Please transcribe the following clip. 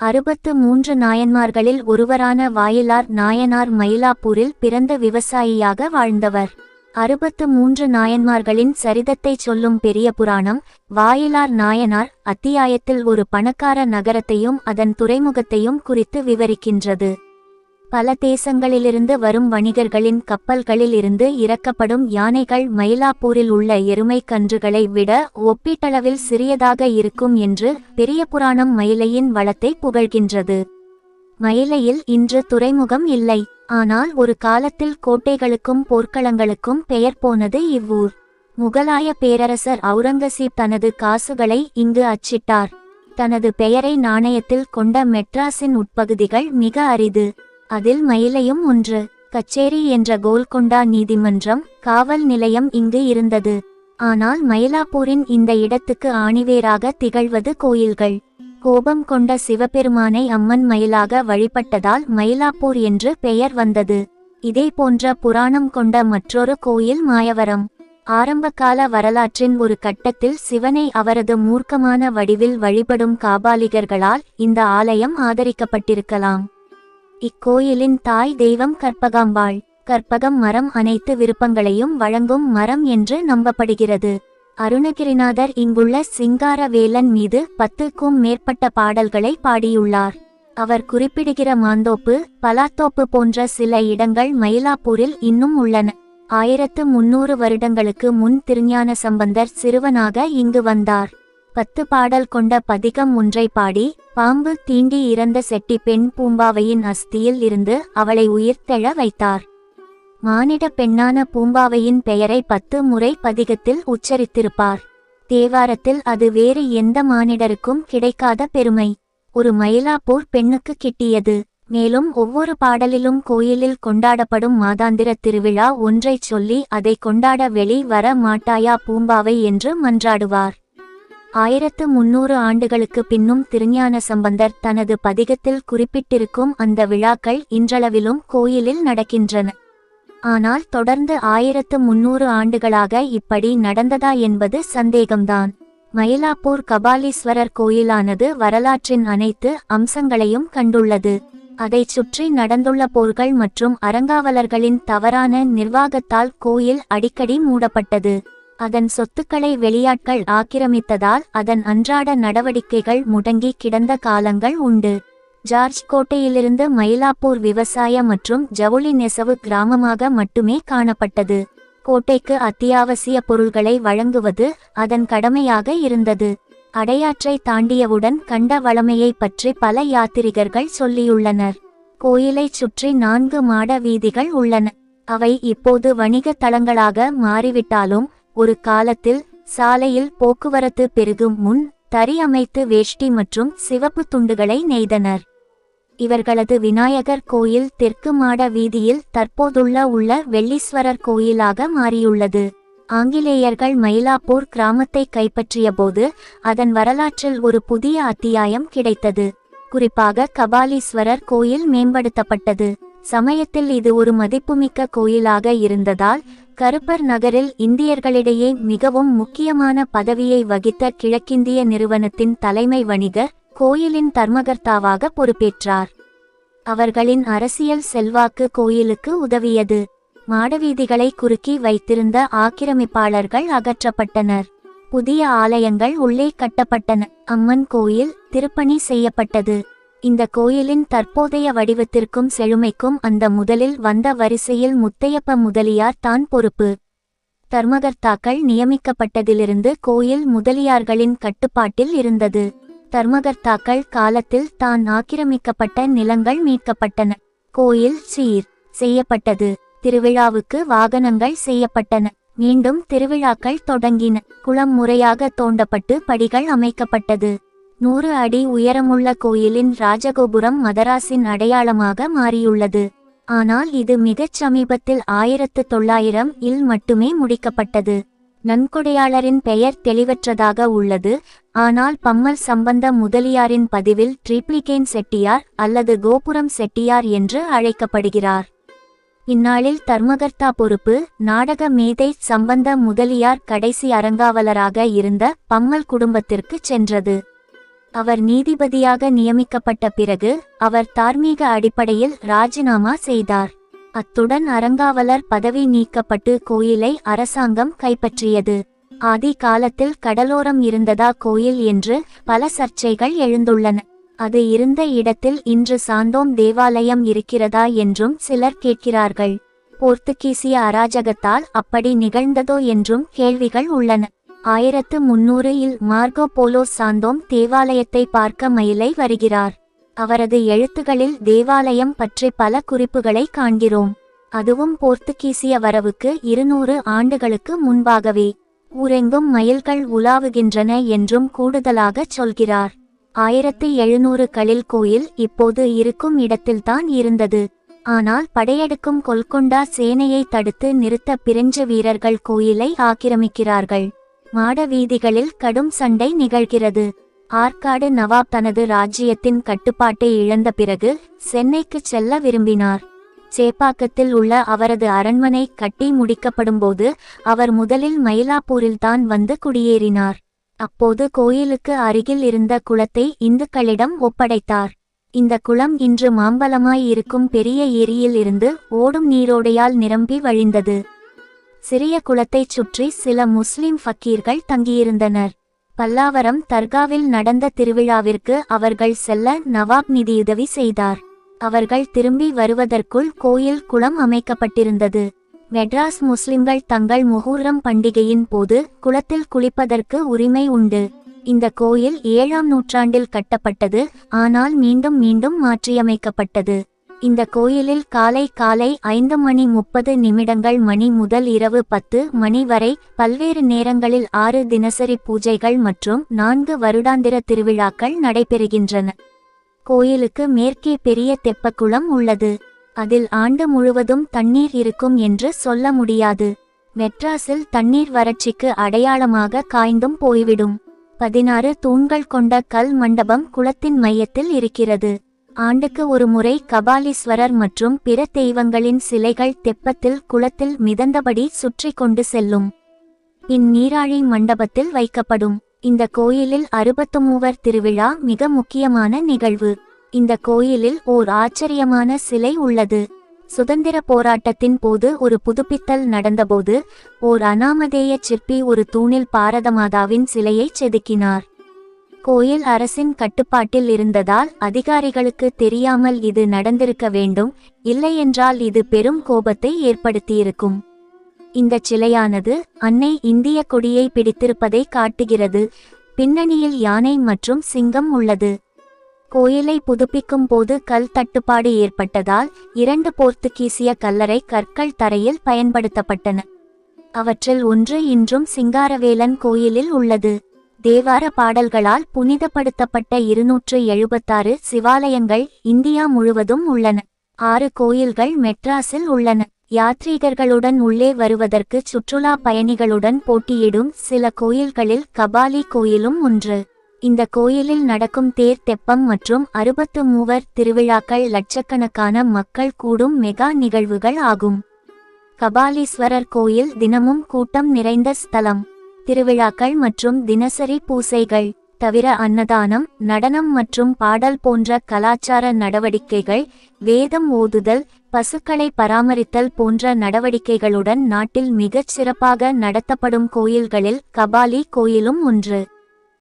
அறுபத்து மூன்று நாயன்மார்களில் ஒருவரான வாயிலார் நாயனார் மயிலாப்பூரில் பிறந்த விவசாயியாக வாழ்ந்தவர். அறுபத்து மூன்று நாயன்மார்களின் சரிதத்தைச் சொல்லும் பெரிய புராணம் வாயிலார் நாயனார் அத்தியாயத்தில் ஒரு பணக்கார நகரத்தையும் அதன் துறைமுகத்தையும் குறித்து விவரிக்கின்றது. பல தேசங்களிலிருந்து வரும் வணிகர்களின் கப்பல்களில் இருந்து இறக்கப்படும் யானைகள் மயிலாப்பூரில் உள்ள எருமை கன்றுகளை விட ஒப்பீட்டளவில் சிறியதாக இருக்கும் என்று பெரிய புராணம் மயிலையின் வளத்தை புகழ்கின்றது. மயிலையில் இன்று துறைமுகம் இல்லை. ஆனால் ஒரு காலத்தில் கோட்டைகளுக்கும் போர்க்களங்களுக்கும் பெயர் போனது இவ்வூர். முகலாய பேரரசர் அவுரங்கசீப் தனது காசுகளை இங்கு அச்சிட்டார். தனது பெயரை நாணயத்தில் கொண்ட மெட்ராஸின் உட்பகுதிகள் மிக அரிது. அதில் மயிலையும் ஒன்று. கச்சேரி என்ற கோல்கொண்டா நீதிமன்றம் காவல் நிலையம் இங்கு இருந்தது. ஆனால் மயிலாப்பூரின் இந்த இடத்துக்கு ஆணிவேராக திகழ்வது கோயில்கள். கோபம் கொண்ட சிவபெருமானை அம்மன் மயிலாக வழிபட்டதால் மயிலாப்பூர் என்று பெயர் வந்தது. இதே போன்ற புராணம் கொண்ட மற்றொரு கோயில் மாயவரம். ஆரம்பகால வரலாற்றின் ஒரு கட்டத்தில் சிவனை அவரது மூர்க்கமான வடிவில் வழிபடும் காபாலிகர்களால் இந்த ஆலயம் ஆதரிக்கப்பட்டிருக்கலாம். இக்கோயிலின் தாய் தெய்வம் கற்பகாம்பாள். கற்பகம் மரம் அனைத்து விருப்பங்களையும் வழங்கும் மரம் என்று நம்பப்படுகிறது. அருணகிரிநாதர் இங்குள்ள சிங்கார வேலன் மீது பத்துக்கும் மேற்பட்ட பாடல்களை பாடியுள்ளார். அவர் குறிப்பிடுகிற மாந்தோப்பு பலாத்தோப்பு போன்ற சில இடங்கள் மயிலாப்பூரில் இன்னும் உள்ளன. ஆயிரத்து முன்னூறு வருடங்களுக்கு முன் திருஞான சம்பந்தர் சிறுவனாக இங்கு வந்தார். பத்து பாடல் கொண்ட பதிகம் ஒன்றை பாடி பாம்பு தீண்டி இறந்த செட்டி பெண் பூம்பாவையின் அஸ்தியில் இருந்து அவளை உயிர்த்தெழ வைத்தார். மானிட பெண்ணான பூம்பாவையின் பெயரை பத்து முறை பதிகத்தில் உச்சரித்திருப்பார். தேவாரத்தில் அது வேறு எந்த மானிடருக்கும் கிடைக்காத பெருமை. ஒரு மயிலாப்பூர் பெண்ணுக்கு கிட்டியது. மேலும் ஒவ்வொரு பாடலிலும் கோயிலில் கொண்டாடப்படும் மாதாந்திர திருவிழா ஒன்றைச் சொல்லி அதை கொண்டாட வெளி வர மாட்டாயா பூம்பாவை என்று மன்றாடுவார். ஆயிரத்து முன்னூறு ஆண்டுகளுக்கு பின்னும் திருஞான சம்பந்தர் தனது பதிகத்தில் குறிப்பிட்டிருக்கும் அந்த விழாக்கள் இன்றளவிலும் கோயிலில் நடக்கின்றன. ஆனால் தொடர்ந்து ஆயிரத்து முன்னூறு ஆண்டுகளாக இப்படி நடந்ததா என்பது சந்தேகம்தான். மயிலாப்பூர் கபாலீஸ்வரர் கோயிலானது வரலாற்றின் அனைத்து அம்சங்களையும் கண்டுள்ளது. அதைச் சுற்றி நடந்துள்ள போர்கள் மற்றும் அறங்காவலர்களின் தவறான நிர்வாகத்தால் கோயில் அடிக்கடி மூடப்பட்டது. அதன் சொத்துக்களை வெளியாட்கள் ஆக்கிரமித்ததால் அதன் அன்றாட நடவடிக்கைகள் முடங்கி கிடந்த காலங்கள் உண்டு. ஜார்ஜ் கோட்டையிலிருந்து மயிலாப்பூர் விவசாய மற்றும் ஜவுளி நெசவு கிராமமாக மட்டுமே காணப்பட்டது. கோட்டைக்கு அத்தியாவசிய பொருள்களை வழங்குவது அதன் கடமையாக இருந்தது. அடையாற்றை தாண்டியவுடன் கண்ட வளமையை பற்றி பல யாத்திரிகர்கள் சொல்லியுள்ளனர். கோயிலைச் சுற்றி நான்கு மாட வீதிகள் உள்ளன. அவை இப்போது வணிக தளங்களாக மாறிவிட்டாலும் ஒரு காலத்தில் சாலையில் போக்குவரத்து பெருகும் முன் தறி அமைத்து வேஷ்டி மற்றும் சிவப்பு துண்டுகளை நெய்தனர். இவர்களது விநாயகர் கோயில் தெற்கு மாட வீதியில் தற்போதுள்ள உள்ள வெள்ளீஸ்வரர் கோயிலாக மாறியுள்ளது. ஆங்கிலேயர்கள் மயிலாப்பூர் கிராமத்தை கைப்பற்றியபோது அதன் வரலாற்றில் ஒரு புதிய அத்தியாயம் கிடைத்தது. குறிப்பாக கபாலீஸ்வரர் கோயில் மேம்படுத்தப்பட்டது. சமயத்தில் இது ஒரு மதிப்புமிக்க கோயிலாக இருந்ததால் கருப்பர் நகரில் இந்தியர்களிடையே மிகவும் முக்கியமான பதவியை வகித்த கிழக்கிந்திய நிறுவனத்தின் தலைமை வணிகர் கோயிலின் தர்மகர்த்தாவாக பொறுப்பேற்றார். அவர்களின் அரசியல் செல்வாக்கு கோயிலுக்கு உதவியது. மாடவீதிகளை குறுக்கி வைத்திருந்த ஆக்கிரமிப்பாளர்கள் அகற்றப்பட்டனர். புதிய ஆலயங்கள் உள்ளே கட்டப்பட்டன. அம்மன் கோயில் திருப்பணி செய்யப்பட்டது. இந்த கோயிலின் தற்போதைய வடிவத்திற்கும் செழுமைக்கும் அந்த முதலில் வந்த வரிசையில் முத்தையப்ப முதலியார் தான் பொறுப்பு. தர்மகர்த்தாக்கள் நியமிக்கப்பட்டதிலிருந்து கோயில் முதலியார்களின் கட்டுப்பாட்டில் இருந்தது. தர்மகர்த்தாக்கள் காலத்தில் தான் ஆக்கிரமிக்கப்பட்ட நிலங்கள் மீட்கப்பட்டன. கோயில் சீர் செய்யப்பட்டது. திருவிழாவுக்கு வாகனங்கள் செய்யப்பட்டன. மீண்டும் திருவிழாக்கள் தொடங்கின. குளம் முறையாக தோண்டப்பட்டு படிகள் அமைக்கப்பட்டது. நூறு அடி உயரமுள்ள கோயிலின் ராஜகோபுரம் மதராஸின் அடையாளமாக மாறியுள்ளது. ஆனால் இது மிகச் சமீபத்தில் ஆயிரத்து தொள்ளாயிரம் இல் மட்டுமே முடிக்கப்பட்டது. நன்கொடையாளரின் பெயர் தெளிவற்றதாக உள்ளது. ஆனால் பம்மல் சம்பந்த முதலியாரின் பதிவில் ட்ரிப்ளிகேன் செட்டியார் அல்லது கோபுரம் செட்டியார் என்று அழைக்கப்படுகிறார். இந்நாளில் தர்மகர்த்தா பொறுப்பு நாடக மேதை சம்பந்த முதலியார் கடைசி அரங்காவலராக இருந்த பம்மல் குடும்பத்திற்கு சென்றது. அவர் நீதிபதியாக நியமிக்கப்பட்ட பிறகு அவர் தார்மீக அடிப்படையில் ராஜினாமா செய்தார். அத்துடன் அறங்காவலர் பதவி நீக்கப்பட்டு கோயிலை அரசாங்கம் கைப்பற்றியது. ஆதி காலத்தில் கடலோரம் இருந்ததா கோயில் என்று பல சர்ச்சைகள் எழுந்துள்ளன. அது இருந்த இடத்தில் இன்று சாந்தோம் தேவாலயம் இருக்கிறதா என்றும் சிலர் கேட்கிறார்கள். போர்த்துகீசிய அராஜகத்தால் அப்படி நிகழ்ந்ததோ என்றும் கேள்விகள் உள்ளன. ஆயிரத்து முன்னூறு இல் மார்கோ போலோ சாந்தோம் தேவாலயத்தை பார்க்க மயிலை வருகிறார். அவரது எழுத்துகளில் தேவாலயம் பற்றி பல குறிப்புகளை காண்கிறோம். அதுவும் போர்த்துகீசிய வரவுக்கு இருநூறு ஆண்டுகளுக்கு முன்பாகவே. ஊரெங்கும் மயில்கள் உலாவுகின்றன என்றும் கூடுதலாகச் சொல்கிறார். ஆயிரத்து எழுநூறுகளில் கோயில் இப்போது இருக்கும் இடத்தில்தான் இருந்தது. ஆனால் படையெடுக்கும் கொல்கொண்டா சேனையை தடுத்து நிறுத்த பிரெஞ்சு வீரர்கள் கோயிலை ஆக்கிரமிக்கிறார்கள். மாட வீதிகளில் கடும் சண்டை நிகழ்கிறது. ஆற்காடு நவாப் தனது ராஜ்ஜியத்தின் கட்டுப்பாட்டை இழந்த பிறகு சென்னைக்கு செல்ல விரும்பினார். சேப்பாக்கத்தில் உள்ள அவரது அரண்மனை கட்டி முடிக்கப்படும்போது அவர் முதலில் மயிலாப்பூரில்தான் வந்து குடியேறினார். அப்போது கோயிலுக்கு அருகில் இருந்த குளத்தை இந்துக்களிடம் ஒப்படைத்தார். இந்த குளம் இன்று மாம்பலமாய் இருக்கும் பெரிய ஏரியில் இருந்து ஓடும் நீரோடையால் நிரம்பி வழிந்தது. சிறிய குளத்தைச் சுற்றி சில முஸ்லிம் ஃபக்கீர்கள் தங்கியிருந்தனர். பல்லாவரம் தர்காவில் நடந்த திருவிழாவிற்கு அவர்கள் செல்ல நவாப் நிதியுதவி செய்தார். அவர்கள் திரும்பி வருவதற்குள் கோயில் குளம் அமைக்கப்பட்டிருந்தது. மெட்ராஸ் முஸ்லிம்கள் தங்கள் முகூர்ரம் பண்டிகையின் போது குளத்தில் குளிப்பதற்கு உரிமை உண்டு. இந்த கோயில் ஏழாம் நூற்றாண்டில் கட்டப்பட்டது ஆனால் மீண்டும் மீண்டும் மாற்றியமைக்கப்பட்டது. இந்த கோயிலில் காலை காலை ஐந்து மணி முப்பது நிமிடங்கள் மணி முதல் இரவு பத்து மணி வரை பல்வேறு நேரங்களில் ஆறு தினசரி பூஜைகள் மற்றும் நான்கு வருடாந்திர திருவிழாக்கள் நடைபெறுகின்றன. கோயிலுக்கு மேற்கே பெரிய தெப்பக்குளம் உள்ளது. அதில் ஆண்டு முழுவதும் தண்ணீர் இருக்கும் என்று சொல்ல முடியாது. மெட்ராஸில் தண்ணீர் வறட்சிக்கு அடையாளமாக காய்ந்தும் போய்விடும். பதினாறு தூண்கள் கொண்ட கல் மண்டபம் குளத்தின் மையத்தில் இருக்கிறது. ஆண்டுக்கு ஒரு முறை கபாலீஸ்வரர் மற்றும் பிற தெய்வங்களின் சிலைகள் தெப்பத்தில் குளத்தில் மிதந்தபடி சுற்றி கொண்டு செல்லும். இந்நீராழி மண்டபத்தில் வைக்கப்படும். இந்த கோயிலில் அறுபத்து மூவர் திருவிழா மிக முக்கியமான நிகழ்வு. இந்த கோயிலில் ஓர் ஆச்சரியமான சிலை உள்ளது. சுதந்திர போராட்டத்தின் போது ஒரு புதுப்பித்தல் நடந்தபோது ஓர் அனாமதேய சிற்பி ஒரு தூணில் பாரதமாதாவின் சிலையை செதுக்கினார். கோயில் அரசின் கட்டுப்பாட்டில் இருந்ததால் அதிகாரிகளுக்கு தெரியாமல் இது நடந்திருக்க வேண்டும் இல்லையென்றால் இது பெரும் கோபத்தை ஏற்படுத்தியிருக்கும். இந்த சிலையானது அன்னை இந்திய கொடியை பிடித்திருப்பதை காட்டுகிறது பின்னணியில் யானை மற்றும் சிங்கம் உள்ளது. கோயிலை புதுப்பிக்கும் போது கல் தட்டுப்பாடு ஏற்பட்டதால் இரண்டு போர்த்துகீசிய கல்லறை கற்கள் தரையில் பயன்படுத்தப்பட்டன. அவற்றில் ஒன்று இன்றும் சிங்காரவேலன் கோயிலில் உள்ளது. தேவார பாடல்களால் புனிதப்படுத்தப்பட்ட இருநூற்று எழுபத்தாறு சிவாலயங்கள் இந்தியா முழுவதும் உள்ளன. ஆறு கோயில்கள் மெட்ராஸில் உள்ளன. யாத்ரீகர்களுடன் உள்ளே வருவதற்கு சுற்றுலா பயணிகளுடன் போட்டியிடும் சில கோயில்களில் கபாலி கோயிலும் ஒன்று. இந்த கோயிலில் நடக்கும் தேர் தெப்பம் மற்றும் அறுபத்து மூவர் திருவிழாக்கள் லட்சக்கணக்கான மக்கள் கூடும் மெகா நிகழ்வுகள் ஆகும். கபாலீஸ்வரர் கோயில் தினமும் கூட்டம் நிறைந்த ஸ்தலம். திருவிழாக்கள் மற்றும் தினசரி பூசைகள் தவிர அன்னதானம் நடனம் மற்றும் பாடல் போன்ற கலாச்சார நடவடிக்கைகள் வேதம் ஓதுதல் பசுக்களை பராமரித்தல் போன்ற நடவடிக்கைகளுடன் நாட்டில் மிகச் சிறப்பாக நடத்தப்படும் கோயில்களில் கபாலி கோயிலும் ஒன்று.